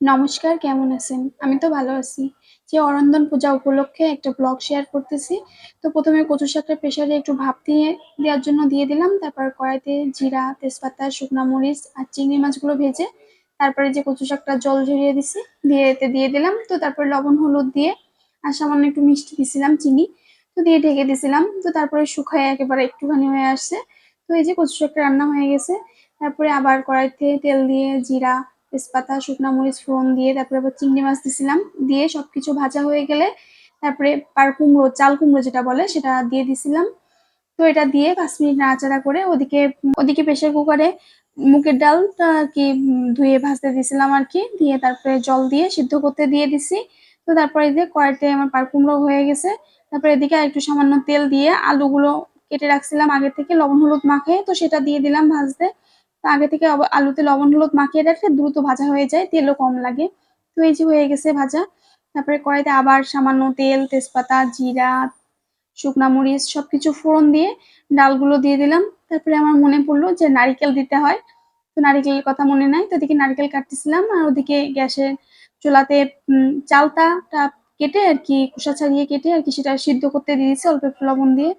নমস্কার, কেমন আছেন? আমি তো ভালো আছি। যে অরন্দন পূজা উপলক্ষে একটা ব্লগ শেয়ার করতেছি। তো ১ম এ কচু শাকটা প্রেসারে একটু ভাপ দিয়ে দেওয়ার জন্য দিয়ে দিলাম। তারপর কড়াইতে জিরা, তেজপাতা, শুকনা মরিচ আর চিংড়ি মাছগুলো ভেজে তারপরে যে কচু শাকটা জল ঝরিয়ে দিছি, দিয়ে এতে দিয়ে দিলাম। তো তারপরে লবণ, হলুদ দিয়ে আর সামান্য একটু মিষ্টি দিছিলাম, চিনি। তো দিয়ে ঢেকে দিছিলাম। তো তারপরে শুকায় একেবারে একটুখানি হয়ে আসছে। তো এই যে কচু শাকটা রান্না হয়ে গেছে। তারপরে আবার কড়াইতে তেল দিয়ে জিরা, তেজপাতা, শুকনা মরিচ ফোড়ন দিয়ে তারপরে আবার চিংড়ি মাছ দিছিলাম। দিয়ে সবকিছু ভাজা হয়ে গেলে তারপরে পার কুমড়ো, চাল কুমড়ো যেটা বলে সেটা দিয়ে দিছিলাম। তো এটা দিয়ে পাঁচ মিনিট নাড়াচাড়া করে ওদিকে ওদিকে প্রেসার কুকারে মুগের ডালটা কি ধুয়ে ভাজতে দিছিলাম আর কি দিয়ে তারপরে জল দিয়ে সিদ্ধ করতে দিয়ে দিছি। তো তারপরে এই যে কড়াইতে আমার পার কুমড়ো হয়ে গেছে। তারপরে এদিকে আরেকটু সামান্য তেল দিয়ে আলুগুলো কেটে রাখছিলাম আগে থেকে লবণ হলুদ মাখে তো সেটা দিয়ে দিলাম ভাজতে। তো আগে থেকে আলুতে লবণ হলুদ মাখিয়ে রাখলে দ্রুত ভাজা হয়ে যায়, তেলও কম লাগে। তো এই যে হয়ে গেছে ভাজা। তারপরে কড়াইতে আবার সামান্য তেল, তেজপাতা, জিরা, শুকনা মরিচ সবকিছু ফোড়ন দিয়ে ডালগুলো দিয়ে দিলাম। তারপরে আমার মনে পড়ল যে নারিকেল দিতে হয়। তো নারিকেলের কথা মনে নাই। তো ওদিকে নারকেল কাটতেছিলাম আর ওদিকে গ্যাসের চুলাতে চালতাটা কেটে আর কি খোসা ছাড়িয়ে কেটে আর কি সেটা সিদ্ধ করতে দিয়ে দিছি অল্প একটু লবণ দিয়ে।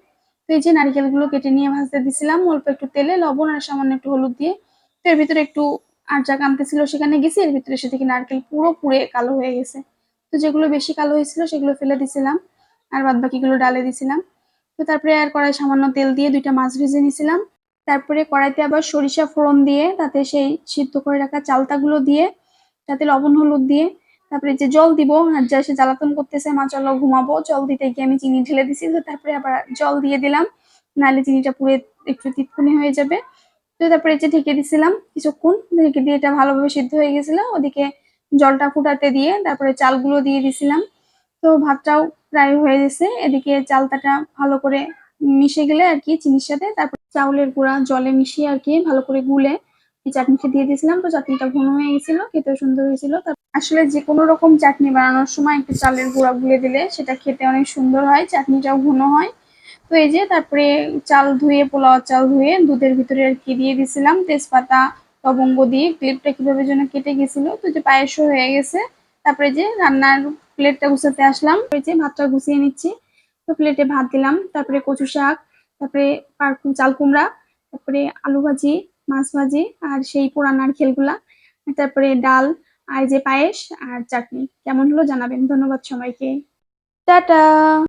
তো এই যে নারিকেলগুলো কেটে নিয়ে ভাজতে দিছিলাম, অল্প একটু তেলে, লবণ আর সামান্য একটু হলুদ দিয়ে। তো এর ভিতরে একটু আরজা কামতেছিল সেখানে গেছি। এর ভিতরে এসে দেখি নারকেল পুরো পুড়ে কালো হয়ে গেছে। তো যেগুলো বেশি কালো হয়েছিল সেগুলো ফেলে দিছিলাম। আর বাদবাকিগুলো ডালে দিছিলাম। তো তারপরে আর কড়াই সামান্য তেল দিয়ে দুইটা মাছ ভেজে নিছিলাম। তারপরে কড়াইতে আবার সরিষা ফোড়ন দিয়ে, তাতে সেই সিদ্ধ করে রাখা চালতাগুলো দিয়ে, তাতে লবণ হলুদ দিয়ে তারপরে যে জল দিব যা এসে জ্বালাতন করতেছে মা চলো ঘুমাবো। জল দিতে গিয়ে আমি চিনি ঢেলে দিছি। তারপরে আবার জল দিয়ে দিলাম। নাহলে চিনিটা পুড়ে একটু তিতকুনি হয়ে যাবে। তো তারপরে যে ঢেকে দিছিলাম কিছুক্ষণ। ঢেকে দিয়ে এটা ভালোভাবে সিদ্ধ হয়ে গেছিল। ওদিকে জলটা ফুটাতে দিয়ে তারপরে চালগুলো দিয়ে দিছিলাম। তো ভাতটাও প্রায় হয়ে গেছে। এদিকে চালতাটা ভালো করে মিশে গেলে আর কি চিনির সাথে তারপর চাউলের গুঁড়া জলে মিশিয়ে আর কি ভালো করে গুলে চাটনিটা দিয়ে দিয়েছিলাম। তো চাটনিটা ঘন হয়ে গেছিল, খেতেও সুন্দর হয়েছিল। আসলে যেকোনো রকম চাটনি বানানোর সময় একটু চালের গুঁড়া গুলে দিলে সেটা খেতে অনেক সুন্দর হয়, চাটনিটাও ঘন হয়। তো এই যে তারপরে চাল ধুয়ে পোলাও চাল ধুয়ে দুধের ভিতরে আর কি দিয়ে দিছিলাম তেজপাতা, লবঙ্গ দিয়ে ক্লিপটা কীভাবে যেন কেটে গেছিল। তো যে পায়েসও হয়ে গেছে। তারপরে যে রান্নার প্লেটটা গুছাতে আসলাম। ওই যে ভাতটা গুছিয়ে নিচ্ছি। তো প্লেটে ভাত দিলাম। তারপরে কচু শাক, তারপরে চাল কুমড়া, তারপরে আলু ভাজি, মাছ ভাজি আর সেই পোড়া খেলগুলা তারপরে ডাল আর যে পায়েস আর চাটনি। কেমন হলো জানাবেন। ধন্যবাদ সবাইকে। টাটা।